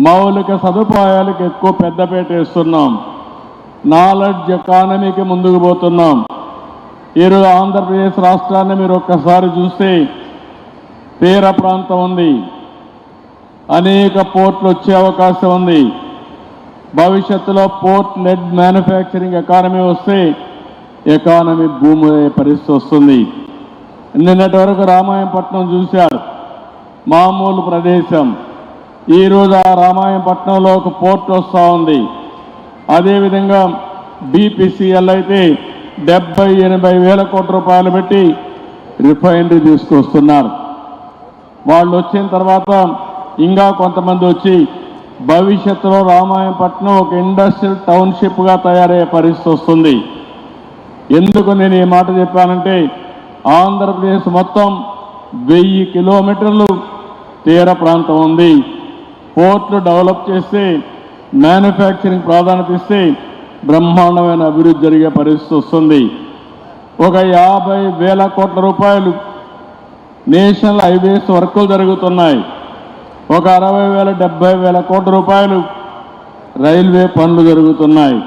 మౌలిక సదుపాయాలకు ఎక్కువ పెద్దపేట వేస్తున్నాం. నాలెడ్జ్ ఎకానమీకి ముందుకు పోతున్నాం. ఈరోజు ఆంధ్రప్రదేశ్ రాష్ట్రాన్ని మీరు ఒక్కసారి చూస్తే తీర ప్రాంతం ఉంది. అనేక పోర్ట్లు వచ్చే అవకాశం ఉంది. భవిష్యత్తులో పోర్ట్ లెడ్ మ్యానుఫ్యాక్చరింగ్ ఎకానమీ వస్తే ఎకానమీ భూమి పరిస్థితి వస్తుంది. నిన్నటి వరకు రామాయణపట్నం చూశారు. మామూలు ప్రదేశం. ఈరోజు ఆ రామాయణపట్నంలో ఒక పోర్ట్ వస్తూ ఉంది. అదేవిధంగా బీపీసీఎల్ అయితే డెబ్బై ఎనభై వేల కోట్ల రూపాయలు పెట్టి రిఫైనరీ తీసుకొస్తున్నారు. వాళ్ళు వచ్చిన తర్వాత ఇంకా కొంతమంది వచ్చి భవిష్యత్తులో రామాయణపట్నం ఒక ఇండస్ట్రియల్ టౌన్షిప్గా తయారయ్యే పరిస్థితి వస్తుంది. ఎందుకు నేను ఈ మాట చెప్పానంటే ఆంధ్రప్రదేశ్ మొత్తం వెయ్యి కిలోమీటర్లు తీర ప్రాంతం ఉంది. పోర్ట్లు డెవలప్ చేస్తే మ్యానుఫ్యాక్చరింగ్ ప్రాధాన్యత ఇస్తే బ్రహ్మాండమైన అభివృద్ధి జరిగే పరిస్థితి వస్తుంది. ఒక యాభై వేల కోట్ల రూపాయలు నేషనల్ హైవేస్ వర్కులు జరుగుతున్నాయి. ఒక అరవై వేల డెబ్బై వేల కోట్ల రూపాయలు రైల్వే పనులు జరుగుతున్నాయి.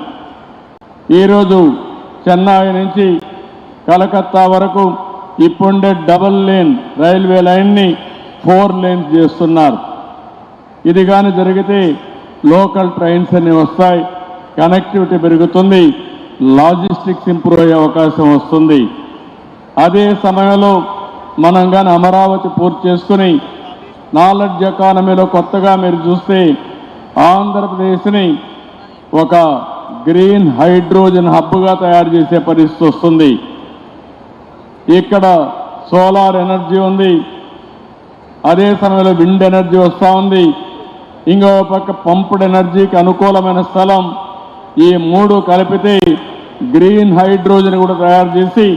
ఈరోజు చెన్నై నుంచి కలకత్తా వరకు ఇప్పుండే డబుల్ లేన్ రైల్వే లైన్ని ఫోర్ లేన్స్ చేస్తున్నారు. ఇది కానీ జరిగితే లోకల్ ట్రైన్స్ అన్ని వస్తాయి. కనెక్టివిటీ పెరుగుతుంది. లాజిస్టిక్స్ ఇంప్రూవ్ అయ్యే అవకాశం వస్తుంది. అదే సమయంలో మనం కానీ అమరావతి పూర్తి చేసుకుని నాలెడ్జ్ ఎకానమీలో కొత్తగా మీరు చూస్తే ఆంధ్రప్రదేశ్ని ఒక గ్రీన్ హైడ్రోజన్ హబ్గా తయారు చేసే పరిస్థితి వస్తుంది. ఇక్కడ సోలార్ ఎనర్జీ ఉంది. అదే సమయంలో విండ్ ఎనర్జీ వస్తూ ఉంది. ఇంకో పక్క పంప్డ్ ఎనర్జీకి అనుకూలమైన స్థలం. ఈ మూడు కలిపితే గ్రీన్ హైడ్రోజన్ కూడా తయారు చేసి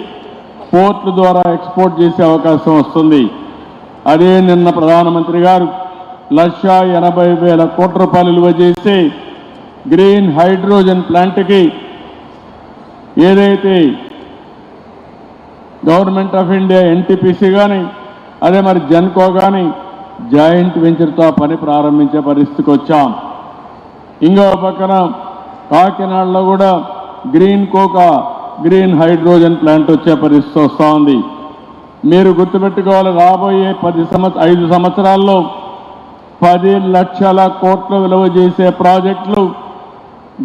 పోర్ట్ల ద్వారా ఎక్స్పోర్ట్ చేసే అవకాశం వస్తుంది. అదే నిన్న ప్రధానమంత్రి గారు లక్ష ఎనభై వేల కోట్ల రూపాయలు విలువ చేసి గ్రీన్ హైడ్రోజన్ ప్లాంట్కి ఏదైతే గవర్నమెంట్ ఆఫ్ ఇండియా ఎన్టీపీసీ కానీ అదే మరి జెన్కో కానీ జాయింట్ వెంచర్తో పని ప్రారంభించే పరిస్థితికి వచ్చాం. ఇంకో పక్కన కాకినాడలో కూడా గ్రీన్ కోకా గ్రీన్ హైడ్రోజన్ ప్లాంట్ వచ్చే పరిస్థితి వస్తూ ఉంది. మీరు గుర్తుపెట్టుకోవాలి రాబోయే పది సంవత్సర ఐదు సంవత్సరాల్లో పది లక్షల కోట్ల విలువ చేసే ప్రాజెక్టులు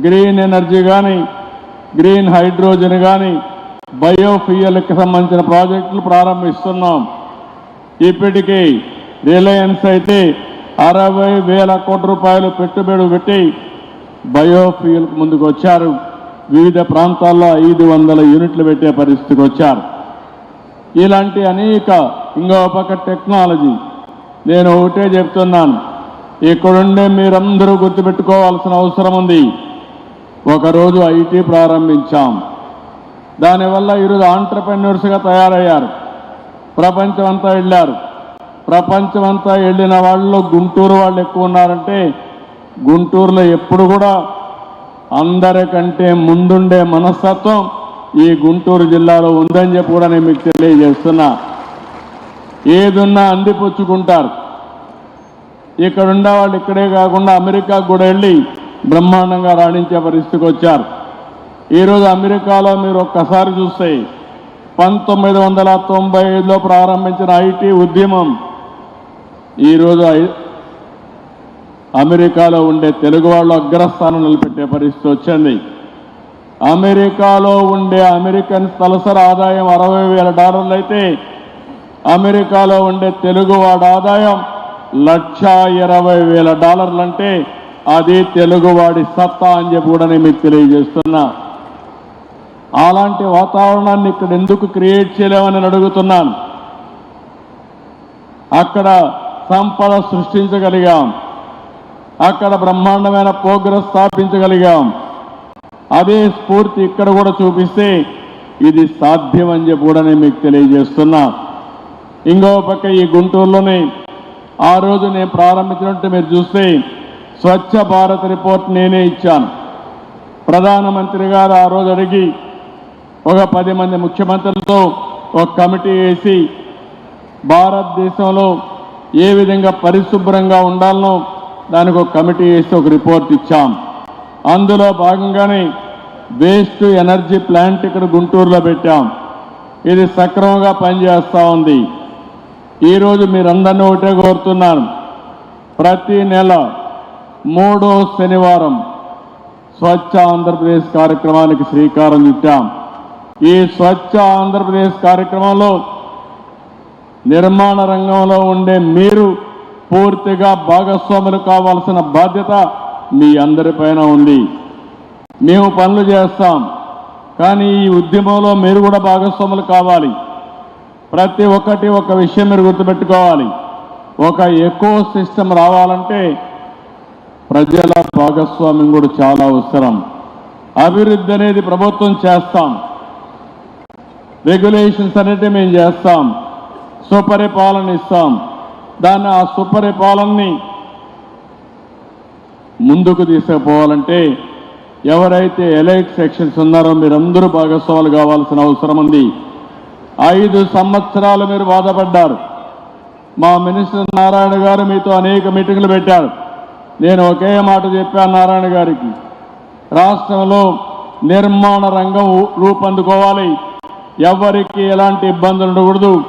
గ్రీన్ ఎనర్జీ కానీ గ్రీన్ హైడ్రోజన్ కానీ బయోఫ్యూయల్కి సంబంధించిన ప్రాజెక్టులు ప్రారంభిస్తున్నాం. ఇప్పటికీ రిలయన్స్ అయితే అరవై వేల కోట్ల రూపాయలు పెట్టుబడి పెట్టి బయోఫ్యూయల్కి ముందుకు వచ్చారు. వివిధ ప్రాంతాల్లో ఐదు వందల యూనిట్లు పెట్టే పరిస్థితికి వచ్చారు. ఇలాంటి అనేక ఇంకో పక్క టెక్నాలజీ నేను ఒకటే చెప్తున్నాను. ఇక్కడుండే మీరందరూ గుర్తుపెట్టుకోవాల్సిన అవసరం ఉంది. ఒకరోజు ఐటీ ప్రారంభించాం. దానివల్ల ఈరోజు ఆంటర్ప్రెన్యూర్స్గా తయారయ్యారు. ప్రపంచం అంతా వెళ్ళారు. ప్రపంచం అంతా వెళ్ళిన వాళ్ళలో గుంటూరు వాళ్ళు ఎక్కువ ఉన్నారంటే గుంటూరులో ఎప్పుడు కూడా అందరికంటే ముందుండే మనస్తత్వం ఈ గుంటూరు జిల్లాలో ఉందని చెప్పి కూడా నేను మీకు తెలియజేస్తున్నా. ఏదున్నా అందిపుచ్చుకుంటారు. ఇక్కడ ఉండేవాళ్ళు ఇక్కడే కాకుండా అమెరికాకు కూడా వెళ్ళి బ్రహ్మాండంగా రాణించే పరిస్థితికి వచ్చారు. ఈరోజు అమెరికాలో మీరు ఒక్కసారి చూస్తే పంతొమ్మిది వందల తొంభై ఐదులో ప్రారంభించిన ఐటీ ఉద్యమం ఈరోజు అమెరికాలో ఉండే తెలుగు వాళ్ళు అగ్రస్థానం నిలబెట్టే పరిస్థితి వచ్చింది. అమెరికాలో ఉండే అమెరికన్ తలసరి ఆదాయం అరవై వేల డాలర్లు అయితే అమెరికాలో ఉండే తెలుగువాడి ఆదాయం లక్ష ఇరవై వేల డాలర్లు అంటే అది తెలుగువాడి సత్తా అని చెప్పి కూడా నేను మీకు తెలియజేస్తున్నా. అలాంటి వాతావరణాన్ని ఇక్కడ ఎందుకు క్రియేట్ చేయలేమని అడుగుతున్నాను. అక్కడ సంపద సృష్టించగలిగాం. అక్కడ బ్రహ్మాండమైన ప్రోగ్రెస్ స్థాపించగలిగాం. అదే స్ఫూర్తి ఇక్కడ కూడా చూపిస్తే ఇది సాధ్యం అని చెప్పి కూడా నేను మీకు తెలియజేస్తున్నా. ఇంకో పక్క ఈ గుంటూరులోనే ఆ రోజు నేను ప్రారంభించినట్టు మీరు చూస్తే స్వచ్ఛ భారత్ రిపోర్ట్ నేనే ఇచ్చాను. ప్రధానమంత్రి గారు ఆ రోజు అడిగి ఒక పది మంది ముఖ్యమంత్రులతో ఒక కమిటీ వేసి భారతదేశంలో ఏ విధంగా పరిశుభ్రంగా ఉండాలనో దానికి ఒక కమిటీ వేసి ఒక రిపోర్ట్ ఇచ్చాం. అందులో భాగంగానే వేస్ట్ ఎనర్జీ ప్లాంట్ ఇక్కడ గుంటూరులో పెట్టాం. ఇది సక్రమంగా పనిచేస్తూ ఉంది. ఈరోజు మీరందరినీ ఒకటే కోరుతున్నాను. ప్రతి నెల మూడో శనివారం స్వచ్ఛ ఆంధ్రప్రదేశ్ కార్యక్రమానికి శ్రీకారం చుట్టాం. ఈ స్వచ్ఛ ఆంధ్రప్రదేశ్ కార్యక్రమంలో నిర్మాణ రంగంలో ఉండే మీరు పూర్తిగా భాగస్వాములు కావాల్సిన బాధ్యత మీ అందరిపైన ఉంది. మేము పనులు చేస్తాం. కానీ ఈ ఉద్యమంలో మీరు కూడా భాగస్వాములు కావాలి. ప్రతి ఒక్కటి ఒక విషయం మీరు గుర్తుపెట్టుకోవాలి. ఒక ఎకో సిస్టమ్ రావాలంటే ప్రజల భాగస్వామ్యం కూడా చాలా అవసరం. అభివృద్ధి అనేది ప్రభుత్వం చేస్తాం. రెగ్యులేషన్స్ అనేటివి మేము చేస్తాం. సుపరిపాలన ఇస్తాం. దాన్ని ఆ సుపరిపాలనని ముందుకు తీసుకుపోవాలంటే ఎవరైతే ఎలైట్ సెక్షన్స్ ఉన్నారో మీరందరూ భాగస్వాములు కావాల్సిన అవసరం ఉంది. ఐదు సంవత్సరాలు మీరు బాధపడ్డారు. మా మినిస్టర్ నారాయణ గారు మీతో అనేక మీటింగ్లు పెట్టారు. నేను ఒకే మాట చెప్పాను నారాయణ గారికి. రాష్ట్రంలో నిర్మాణ రంగం రూపొందుకోవాలి. ఎవరికి ఎలాంటి ఇబ్బందులు ఉండకూడదు.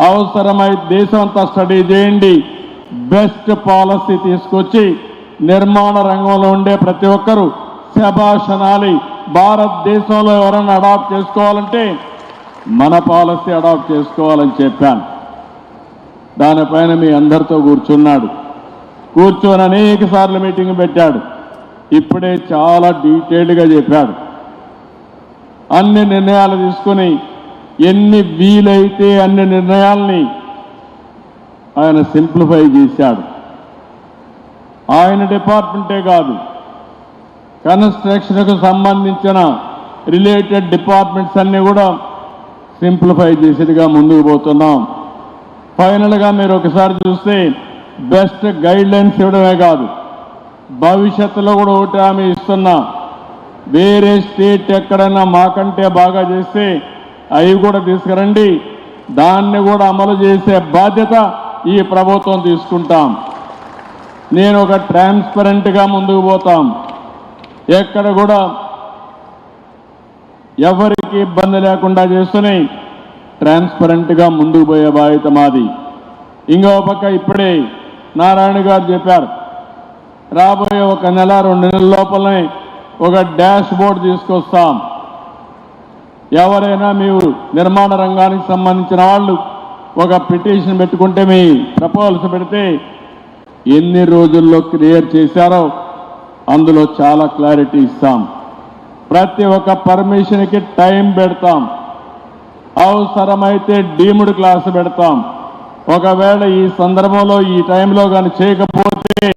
అవసరమై దేశం అంతా స్టడీ చేయండి. బెస్ట్ పాలసీ తీసుకొచ్చి నిర్మాణ రంగంలో ఉండే ప్రతి ఒక్కరూ శభాషనాలి భారతదేశంలో ఎవరైనా అడాప్ట్ చేసుకోవాలంటే మన పాలసీ అడాప్ట్ చేసుకోవాలని చెప్పాను. దానిపైన మీ అందరితో కూర్చున్నాడు. కూర్చొని అనేక సార్లు మీటింగ్ పెట్టాడు. ఇప్పుడే చాలా డీటెయిల్డ్గా చెప్పాడు. అన్ని నిర్ణయాలు తీసుకుని ఎన్ని వీలైతే అన్ని నిర్ణయాల్ని ఆయన సింప్లిఫై చేశాడు. ఆయన డిపార్ట్మెంటే కాదు కన్స్ట్రక్షన్కు సంబంధించిన రిలేటెడ్ డిపార్ట్మెంట్స్ అన్నీ కూడా సింప్లిఫై చేసేదిగా ముందుకు పోతున్నాం. ఫైనల్గా మీరు ఒకసారి చూస్తే బెస్ట్ గైడ్ లైన్స్ ఇవ్వడమే కాదు భవిష్యత్తులో కూడా ఒకటి ఆమె ఇస్తున్నా వేరే స్టేట్ ఎక్కడైనా మాకంటే బాగా చేస్తే అవి కూడా తీసుకురండి. దాన్ని కూడా అమలు చేసే బాధ్యత ఈ ప్రభుత్వం తీసుకుంటాం. నేను ఒక ట్రాన్స్పరెంట్గా ముందుకు పోతాం. ఎక్కడ కూడా ఎవరికి ఇబ్బంది లేకుండా చేస్తూనే ట్రాన్స్పరెంట్గా ముందుకు పోయే బాధ్యత మాది. ఇంకో పక్క ఇప్పుడే నారాయణ గారు చెప్పారు. రాబోయే ఒక నెల రెండు నెలల లోపలనే ఒక డాష్ బోర్డ్ తీసుకొస్తాం. ఎవరైనా మీరు నిర్మాణ రంగానికి సంబంధించిన వాళ్ళు ఒక పిటిషన్ పెట్టుకుంటే మీ ప్రపోజల్స్ పెడితే ఎన్ని రోజుల్లో క్లియర్ చేశారో అందులో చాలా క్లారిటీ ఇస్తాం. ప్రతి ఒక్క పర్మిషన్కి టైం పెడతాం. అవసరమైతే డీముడ్ క్లాస్ పెడతాం. ఒకవేళ ఈ సందర్భంలో ఈ టైంలో కానీ చేయకపోతే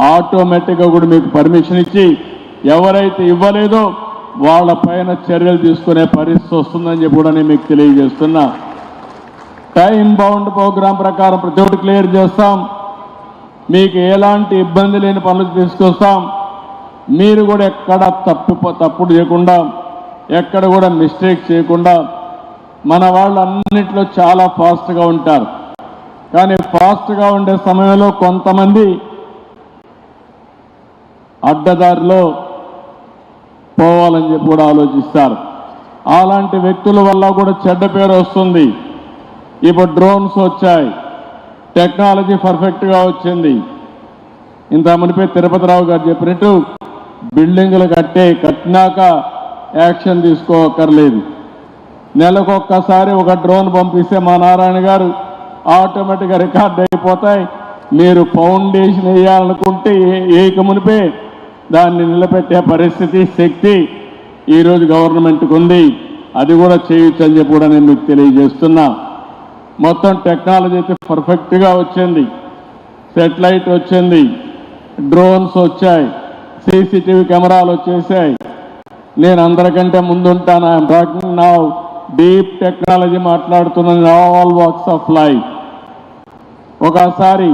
ఆటోమేటిక్గా కూడా మీకు పర్మిషన్ ఇచ్చి ఎవరైతే ఇవ్వలేదో వాళ్ళ పైన చర్యలు తీసుకునే పరిస్థితి వస్తుందని చెప్పి కూడా నేను మీకు తెలియజేస్తున్నా. టైం బౌండ్ ప్రోగ్రాం ప్రకారం ప్రతి ఒక్కటి క్లియర్ చేస్తాం. మీకు ఎలాంటి ఇబ్బంది లేని పనులు తీసుకొస్తాం. మీరు కూడా ఎక్కడ తప్పు తప్పుడు చేయకుండా ఎక్కడ కూడా మిస్టేక్ చేయకుండా మన వాళ్ళు అన్నింటిలో చాలా ఫాస్ట్గా ఉంటారు. కానీ ఫాస్ట్గా ఉండే సమయంలో కొంతమంది అడ్డదారిలో పోవాలని చెప్పి కూడా ఆలోచిస్తారు. అలాంటి వ్యక్తుల వల్ల కూడా చెడ్డ పేరు వస్తుంది. ఇప్పుడు డ్రోన్స్ వచ్చాయి. టెక్నాలజీ పర్ఫెక్ట్గా వచ్చింది. ఇంత మునిపే తిరుపతిరావు గారు చెప్పినట్టు బిల్డింగులు కట్టే కట్టినాక యాక్షన్ తీసుకోకర్లేదు. నెలకొక్కసారి ఒక డ్రోన్ పంపిస్తే మా నారాయణ గారు ఆటోమేటిక్గా రికార్డ్ అయిపోతాయి. మీరు ఫౌండేషన్ వేయాలనుకుంటే ఏ- ఏక మునిపే దాన్ని నిలబెట్టే పరిస్థితి శక్తి ఈరోజు గవర్నమెంట్కు ఉంది. అది కూడా చేయొచ్చు అని చెప్పి కూడా నేను మీకు తెలియజేస్తున్నా. మొత్తం టెక్నాలజీ అయితే పర్ఫెక్ట్గా వచ్చింది. సెటిలైట్ వచ్చింది. డ్రోన్స్ వచ్చాయి. సీసీటీవీ కెమెరాలు వచ్చేసాయి. నేను అందరికంటే ముందుంటాను. ఐఎమ్ టాకింగ్ నా డీప్ టెక్నాలజీ మాట్లాడుతున్నాను ఆల్ వాక్స్ ఆఫ్ లైఫ్ ఒకసారి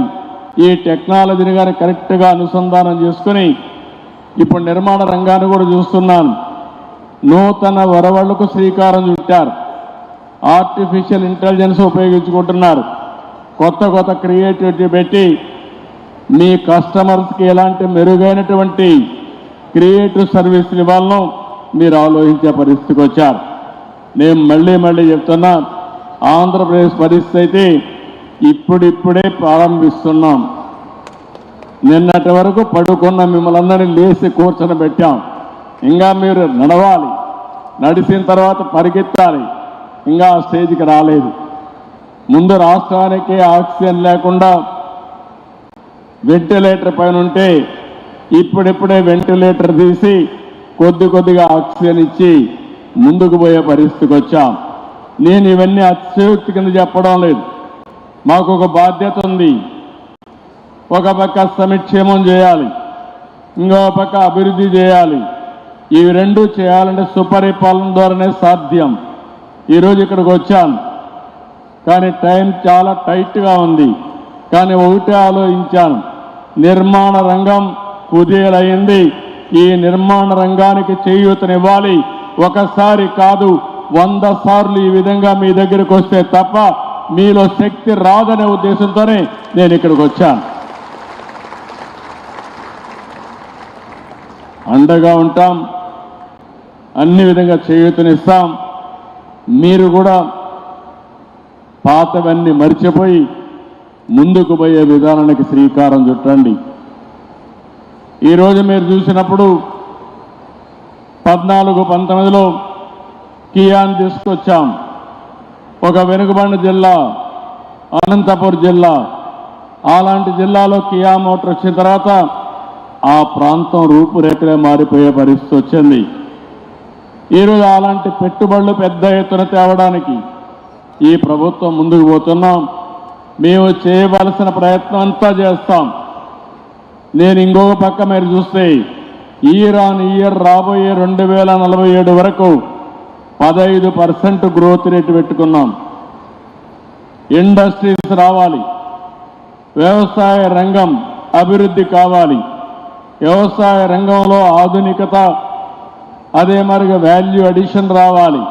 ఈ టెక్నాలజీని కానీ కరెక్ట్గా అనుసంధానం చేసుకుని ఇప్పుడు నిర్మాణ రంగాన్ని కూడా చూస్తున్నాను. నూతన వరవళ్ళకు శ్రీకారం చుట్టారు. ఆర్టిఫిషియల్ ఇంటెలిజెన్స్ ఉపయోగించుకుంటున్నారు. కొత్త కొత్త క్రియేటివిటీ పెట్టి మీ కస్టమర్స్కి ఎలాంటి మెరుగైనటువంటి క్రియేటివ్ సర్వీసులు ఇవ్వాలను మీరు ఆలోచించే పరిస్థితికి వచ్చారు. నేను మళ్ళీ మళ్ళీ చెప్తున్నా ఆంధ్రప్రదేశ్ పరిస్థితి అయితే ఇప్పుడిప్పుడే ప్రారంభిస్తున్నాం. నిన్నటి వరకు పడుకున్న మిమ్మల్ని అందరినీ లేచి కూర్చొని పెట్టాం. ఇంకా మీరు నడవాలి. నడిచిన తర్వాత పరిగెత్తాలి. ఇంకా ఆ స్టేజ్కి రాలేదు. ముందు రాష్ట్రానికి ఆక్సిజన్ లేకుండా వెంటిలేటర్ పైన ఉంటే ఇప్పుడిప్పుడే వెంటిలేటర్ తీసి కొద్ది కొద్దిగా ఆక్సిజన్ ఇచ్చి ముందుకు పోయే పరిస్థితికి వచ్చాం. నేను ఇవన్నీ అతిశయోక్తి కింద చెప్పడం లేదు. మాకు ఒక బాధ్యత ఉంది. ఒక పక్క సమిక్షేమం చేయాలి ఇంకో పక్క అభివృద్ధి చేయాలి. ఇవి రెండు చేయాలంటే సుపరిపాలన ద్వారానే సాధ్యం. ఈరోజు ఇక్కడికి వచ్చాను కానీ టైం చాలా టైట్గా ఉంది. కానీ ఒకటే ఆలోచించాను. నిర్మాణ రంగం కుదేలైంది. ఈ నిర్మాణ రంగానికి చేయూతనివ్వాలి. ఒకసారి కాదు వంద సార్లు ఈ విధంగా మీ దగ్గరికి వస్తే తప్ప మీలో శక్తి రాదనే ఉద్దేశంతోనే నేను ఇక్కడికి వచ్చాను. అండగా ఉంటాం. అన్ని విధంగా చేయూతనిస్తాం. మీరు కూడా పాతవన్నీ మర్చిపోయి ముందుకు పోయే విధానానికి శ్రీకారం చుట్టండి. ఈరోజు మీరు చూసినప్పుడు పద్నాలుగు పంతొమ్మిదిలో కియాన్ తీసుకొచ్చాం. ఒక వెనుకబడిన జిల్లా అనంతపూర్ జిల్లా. అలాంటి జిల్లాలో కియా మోటార్ వచ్చిన తర్వాత ఆ ప్రాంతం రూపురేఖలే మారిపోయే పరిస్థితి వచ్చింది. ఈరోజు అలాంటి పెట్టుబడులు పెద్ద ఎత్తున తేవడానికి ఈ ప్రభుత్వం ముందుకు పోతున్నాం. మేము చేయవలసిన ప్రయత్నం అంతా చేస్తాం. నేను ఇంకొక పక్క మీరు చూస్తే ఇయర్ ఇయర్ రాబోయే రెండు వేల నలభై ఏడు వరకు పదహైదు పర్సెంట్ గ్రోత్ రేట్ పెట్టుకున్నాం. ఇండస్ట్రీస్ రావాలి. వ్యవసాయ రంగం అభివృద్ధి కావాలి. వ్యవసాయ రంగంలో ఆధునికత అదే మరిగా వాల్యూ అడిషన్ రావాలి.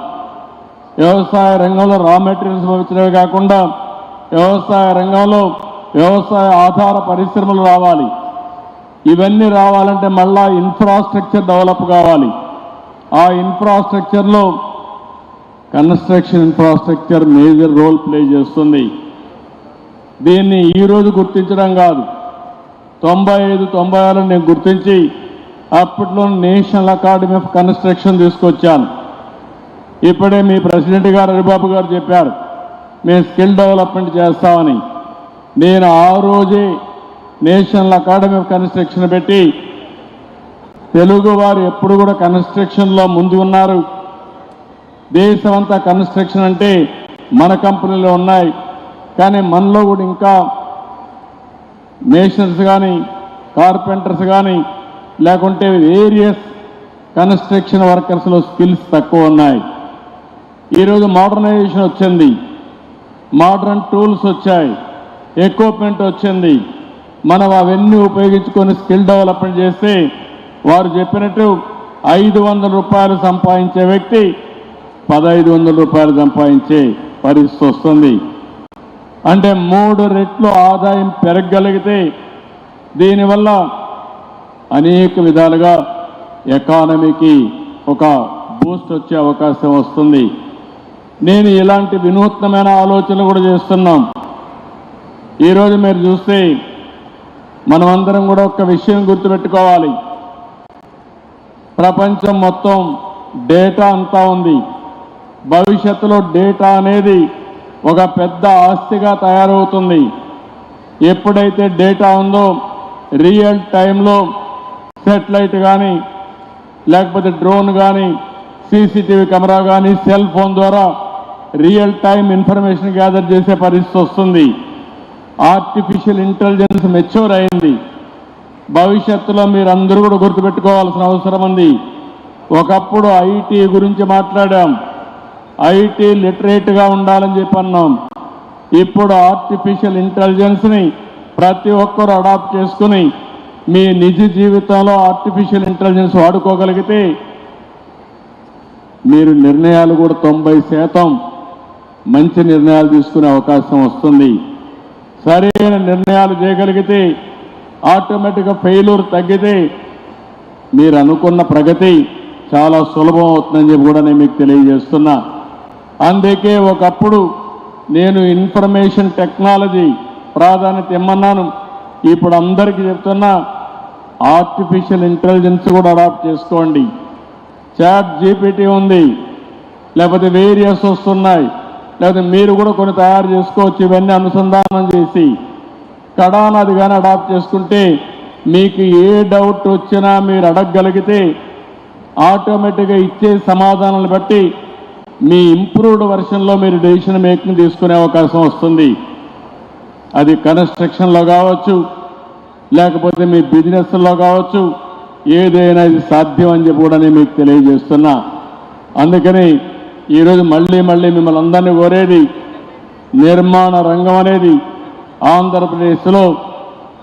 వ్యవసాయ రంగంలో రా మెటీరియల్స్ వచ్చినవి కాకుండా వ్యవసాయ రంగంలో వ్యవసాయ ఆధార పరిశ్రమలు రావాలి. ఇవన్నీ రావాలంటే మళ్ళా ఇన్ఫ్రాస్ట్రక్చర్ డెవలప్ కావాలి. ఆ ఇన్ఫ్రాస్ట్రక్చర్లో construction infrastructure major role play చేస్తుంది. దీన్ని ఈరోజు గుర్తించడం కాదు. తొంభై ఐదు తొంభై ఆరు నేను గుర్తించి అప్పట్లో నేషనల్ అకాడమీ ఆఫ్ కన్స్ట్రక్షన్ తీసుకొచ్చాను. ఇప్పుడే మీ ప్రెసిడెంట్ గారు హరిబాబు గారు చెప్పారు మేము స్కిల్ డెవలప్మెంట్ చేస్తామని. నేను ఆ రోజే నేషనల్ అకాడమీ ఆఫ్ కన్స్ట్రక్షన్ పెట్టి తెలుగు వారు ఎప్పుడు కూడా కన్స్ట్రక్షన్లో ముందు ఉన్నారు. దేశమంతా కన్స్ట్రక్షన్ అంటే మన కంపెనీలో ఉన్నాయి. కానీ మనలో కూడా ఇంకా మేషన్స్ కానీ కార్పెంటర్స్ కానీ లేకుంటే వేరియస్ కన్స్ట్రక్షన్ వర్కర్స్లో స్కిల్స్ తక్కువ ఉన్నాయి. ఈరోజు మోడర్నైజేషన్ వచ్చింది. మోడర్న్ టూల్స్ వచ్చాయి. ఎక్విప్మెంట్ వచ్చింది. మనం అవన్నీ ఉపయోగించుకొని స్కిల్ డెవలప్మెంట్ చేస్తే వారు చెప్పినట్టు ఐదు వందల రూపాయలు సంపాదించే వ్యక్తి పదహైదు వందల రూపాయలు సంపాదించే పరిస్థితి వస్తుంది. అంటే మూడు రెట్లు ఆదాయం పెరగగలిగితే దీనివల్ల అనేక విధాలుగా ఎకానమీకి ఒక బూస్ట్ వచ్చే అవకాశం వస్తుంది. నేను ఇలాంటి వినూత్నమైన ఆలోచనలు కూడా చేస్తున్నాం. ఈరోజు మీరు చూస్తే మనమందరం కూడా ఒక విషయం గుర్తుపెట్టుకోవాలి. ప్రపంచం మొత్తం డేటా అంతా ఉంది. భవిష్యత్తులో డేటా అనేది ఒక పెద్ద ఆస్తిగా తయారవుతుంది. ఎప్పుడైతే డేటా ఉందో రియల్ టైంలో సెటిలైట్ కానీ లేకపోతే డ్రోన్ కానీ సీసీటీవీ కెమెరా కానీ సెల్ ఫోన్ ద్వారా రియల్ టైం ఇన్ఫర్మేషన్ గ్యాదర్ చేసే పరిస్థితి వస్తుంది. ఆర్టిఫిషియల్ ఇంటెలిజెన్స్ మెచ్యూర్ అయింది. భవిష్యత్తులో మీరు అందరూ కూడా గుర్తుపెట్టుకోవాల్సిన అవసరం ఉంది. ఒకప్పుడు ఐటీ గురించి మాట్లాడాం. ఐటీ లిటరేట్గా ఉండాలని చెప్పి అన్నాం ఇప్పుడు ఆర్టిఫిషియల్ ఇంటెలిజెన్స్ని ప్రతి ఒక్కరు అడాప్ట్ చేసుకుని మీ నిజ జీవితంలో ఆర్టిఫిషియల్ ఇంటెలిజెన్స్ వాడుకోగలిగితే మీరు నిర్ణయాలు కూడా తొంభై శాతం మంచి నిర్ణయాలు తీసుకునే అవకాశం వస్తుంది. సరైన నిర్ణయాలు చేయగలిగితే ఆటోమేటిక్గా ఫెయిల్యూర్ తగ్గితే మీరు అనుకున్న ప్రగతి చాలా సులభం అవుతుందని చెప్పి కూడా నేను మీకు తెలియజేస్తున్నా. అందుకే ఒకప్పుడు నేను ఇన్ఫర్మేషన్ టెక్నాలజీ ప్రాధాన్యత ఇమ్మన్నాను. ఇప్పుడు అందరికీ చెప్తున్నా ఆర్టిఫిషియల్ ఇంటెలిజెన్స్ కూడా అడాప్ట్ చేసుకోండి. చాట్ జీపీటీ ఉంది. లేకపోతే వేరియస్ వస్తున్నాయి. లేకపోతే మీరు కూడా కొన్ని తయారు చేసుకోవచ్చు. ఇవన్నీ అనుసంధానం చేసి. కడానది కానీ అడాప్ట్ చేసుకుంటే మీకు ఏ డౌట్ వచ్చినా మీరు అడగగలిగితే ఆటోమేటిక్గా ఇచ్చే సమాధానాలు బట్టి మీ ఇంప్రూవ్డ్ వర్షన్లో మీరు డెసిషన్ మేకింగ్ తీసుకునే అవకాశం వస్తుంది. అది కన్స్ట్రక్షన్లో కావచ్చు లేకపోతే మీ బిజినెస్లో కావచ్చు ఏదైనా ఇది సాధ్యం అని చెప్పి కూడా నేను మీకు తెలియజేస్తున్నా. అందుకని ఈరోజు మళ్ళీ మళ్ళీ మిమ్మల్ని అందరినీ కోరేది నిర్మాణ రంగం అనేది ఆంధ్రప్రదేశ్లో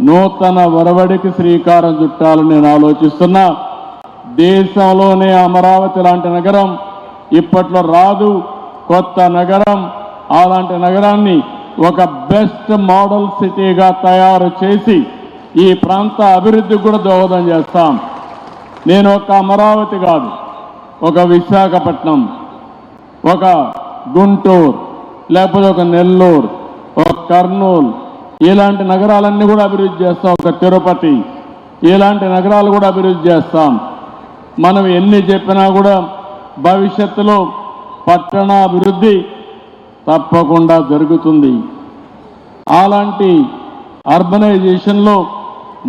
నూతన వరవడికి శ్రీకారం చుట్టాలని నేను ఆలోచిస్తున్నా. దేశంలోనే అమరావతి లాంటి నగరం ఇప్పట్లో రాదు. కొత్త నగరం అలాంటి నగరాన్ని ఒక బెస్ట్ మోడల్ సిటీగా తయారు చేసి ఈ ప్రాంత అభివృద్ధికి కూడా దోహదం చేస్తాం. నేను ఒక అమరావతి కాదు ఒక విశాఖపట్నం ఒక గుంటూరు లేకపోతే ఒక నెల్లూరు ఒక కర్నూలు ఇలాంటి నగరాలన్నీ కూడా అభివృద్ధి చేస్తాం. ఒక తిరుపతి ఇలాంటి నగరాలు కూడా అభివృద్ధి చేస్తాం. మనం ఎన్ని చెప్పినా కూడా భవిష్యత్తులో పట్టణాభివృద్ధి తప్పకుండా జరుగుతుంది. అలాంటి అర్బనైజేషన్లో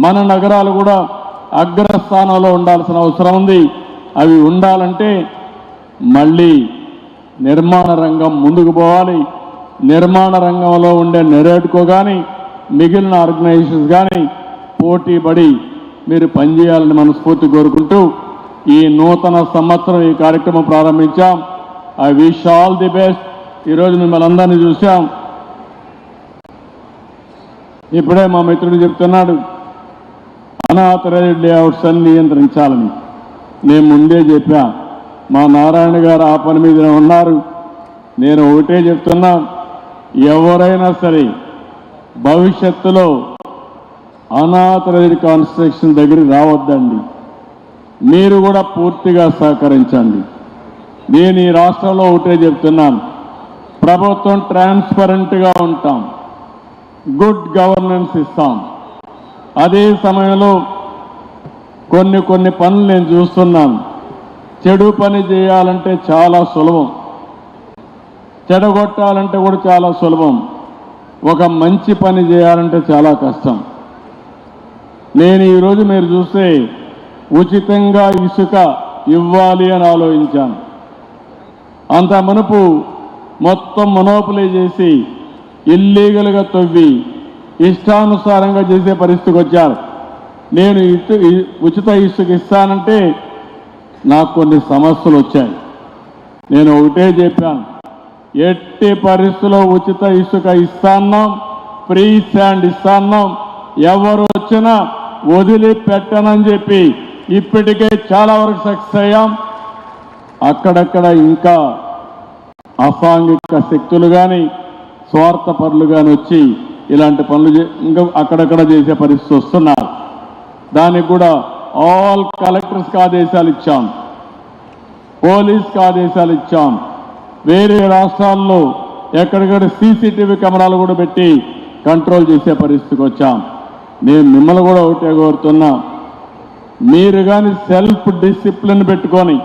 మన నగరాలు కూడా అగ్రస్థానంలో ఉండాల్సిన అవసరం ఉంది. అవి ఉండాలంటే మళ్ళీ నిర్మాణ రంగం ముందుకు పోవాలి. నిర్మాణ రంగంలో ఉండే నెరేడ్కో కానీ మిగిలిన ఆర్గనైజేషన్స్ కానీ పోటీ పడి మీరు పనిచేయాలని మనస్ఫూర్తి కోరుకుంటూ ఈ నూతన సంవత్సరం ఈ కార్యక్రమం ప్రారంభించాం. I wish all the best. ఈరోజు మిమ్మల్ని అందరినీ చూసాం ఇప్పుడే మా మిత్రుడు చెప్తున్నాడు అనాథరైజ్డ్ లేఅవుట్స్ అని నియంత్రించాలని. నేను ముందే చెప్పా మా నారాయణ గారు ఆ పని మీద ఉన్నారు. నేను ఒకటే చెప్తున్నా ఎవరైనా సరే భవిష్యత్తులో అనాథరైజ్డ్ కాన్స్ట్రక్షన్ దగ్గరికి రావద్దండి. మీరు కూడా పూర్తిగా సహకరించండి. నేను ఈ రాష్ట్రంలో ఒకటే చెప్తున్నాను. ప్రభుత్వం ట్రాన్స్పరెంట్గా ఉంటాం. గుడ్ గవర్నెన్స్ ఇస్తాం. అదే సమయంలో కొన్ని కొన్ని పనులు నేను చూస్తున్నాను. చెడు పని చేయాలంటే చాలా సులభం. చెడగొట్టాలంటే కూడా చాలా సులభం. ఒక మంచి పని చేయాలంటే చాలా కష్టం. నేను ఈరోజు మీరు చూస్తే ఉచితంగా ఇసుక ఇవ్వాలి అని ఆలోచించాను. అంత మునుపు మొత్తం మనోపులే చేసి ఇల్లీగల్గా తవ్వి ఇష్టానుసారంగా చేసే పరిస్థితికి వచ్చారు. నేను ఇసు ఉచిత ఇసుక ఇస్తానంటే నాకు కొన్ని సమస్యలు వచ్చాయి. నేను ఒకటే చెప్పాను. ఎట్టి పరిస్థితుల్లో ఉచిత ఇసుక ఇస్తాన్నాం ఫ్రీ శాండ్ ఇస్తాన్నాం ఎవరు వచ్చినా వదిలిపెట్టనని చెప్పి ఇప్పటికే చాలా వరకు సక్సెస్ అయ్యాం. అక్కడక్కడ ఇంకా అసాంఘిక శక్తులు కానీ స్వార్థపరులు కానీ వచ్చి ఇలాంటి పనులు చే- ఇంకా అక్కడక్కడ చేసే పరిస్థితి వస్తున్నారు. దానికి కూడా ఆల్ కలెక్టర్స్కి ఆదేశాలు ఇచ్చాం. పోలీస్కి ఆదేశాలు ఇచ్చాం. వేరే రాష్ట్రాల్లో ఎక్కడికక్కడ సీసీటీవీ కెమెరాలు కూడా పెట్టి కంట్రోల్ చేసే పరిస్థితికి వచ్చాం. నేను మిమ్మల్ని కూడా ఒకటే కోరుతున్నా. మీరు కానీ సెల్ఫ్ డిసిప్లిన్ పెట్టుకొని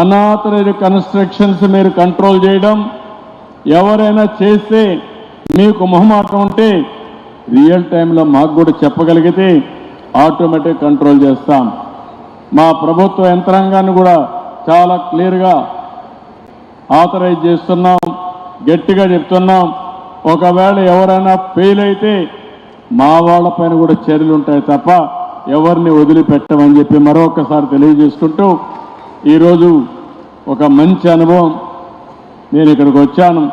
అనాథరైజ్ కన్స్ట్రక్షన్స్ మీరు కంట్రోల్ చేయడం ఎవరైనా చేస్తే మీకు మొహమాటం ఉంటే రియల్ టైంలో మాకు కూడా చెప్పగలిగితే ఆటోమేటిక్ కంట్రోల్ చేస్తాం. మా ప్రభుత్వ యంత్రాంగాన్ని కూడా చాలా క్లియర్గా ఆథరైజ్ చేస్తున్నాం గట్టిగా చెప్తున్నాం. ఒకవేళ ఎవరైనా ఫెయిల్ అయితే మా వాళ్ళపైన కూడా చర్యలు ఉంటాయి తప్ప ఎవరిని వదిలిపెట్టమని చెప్పి మరొకసారి తెలియజేసుకుంటూ ఈరోజు ఒక మంచి అనుభవం. నేను ఇక్కడికి వచ్చాను.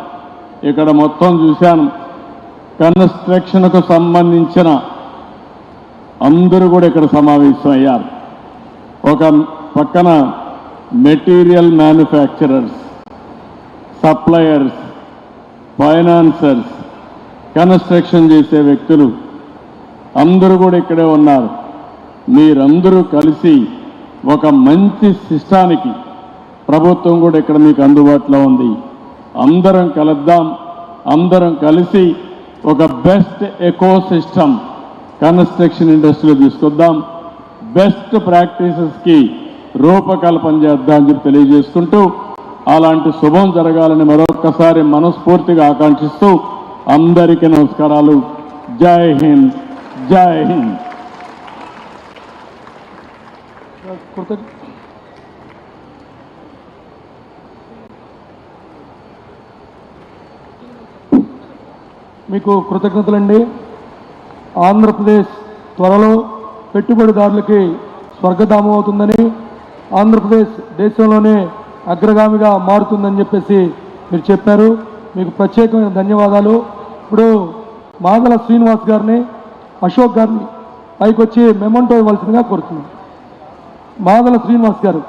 ఇక్కడ మొత్తం చూశాను. కన్స్ట్రక్షన్కు సంబంధించిన అందరూ కూడా ఇక్కడ సమావేశం అయ్యారు ఒక పక్కన material manufacturers suppliers financers construction చేసే వ్యక్తులు అందరూ కూడా ఇక్కడే ఉన్నారు. మీరందరూ కలిసి ఒక మంచి సిస్టానికి ప్రభుత్వం కూడా ఇక్కడ మీకు అందుబాటులో ఉంది. అందరం కలుద్దాం. అందరం కలిసి ఒక బెస్ట్ ఎకో సిస్టమ్ కన్స్ట్రక్షన్ ఇండస్ట్రీలో తీసుకొద్దాం. బెస్ట్ ప్రాక్టీసెస్కి రూపకల్పన చేద్దాం అని చెప్పి తెలియజేసుకుంటూ అలాంటి శుభం జరగాలని మరొక్కసారి మనస్ఫూర్తిగా ఆకాంక్షిస్తూ అందరికీ నమస్కారాలు. జై హింద్. జై హింద్. కృతజ్ఞ మీకు కృతజ్ఞతలండి. ఆంధ్రప్రదేశ్ త్వరలో పెట్టుబడిదారులకి స్వర్గధామం అవుతుందని ఆంధ్రప్రదేశ్ దేశంలోనే అగ్రగామిగా మారుతుందని చెప్పేసి మీరు చెప్పారు. మీకు ప్రత్యేకమైన ధన్యవాదాలు. ఇప్పుడు మాదల శ్రీనివాస్ గారిని అశోక్ గారిని పైకి వచ్చి మెమంటో ఇవ్వాల్సిందిగా కోరుతున్నాను మాదల శ్రీనివాస్ గారు.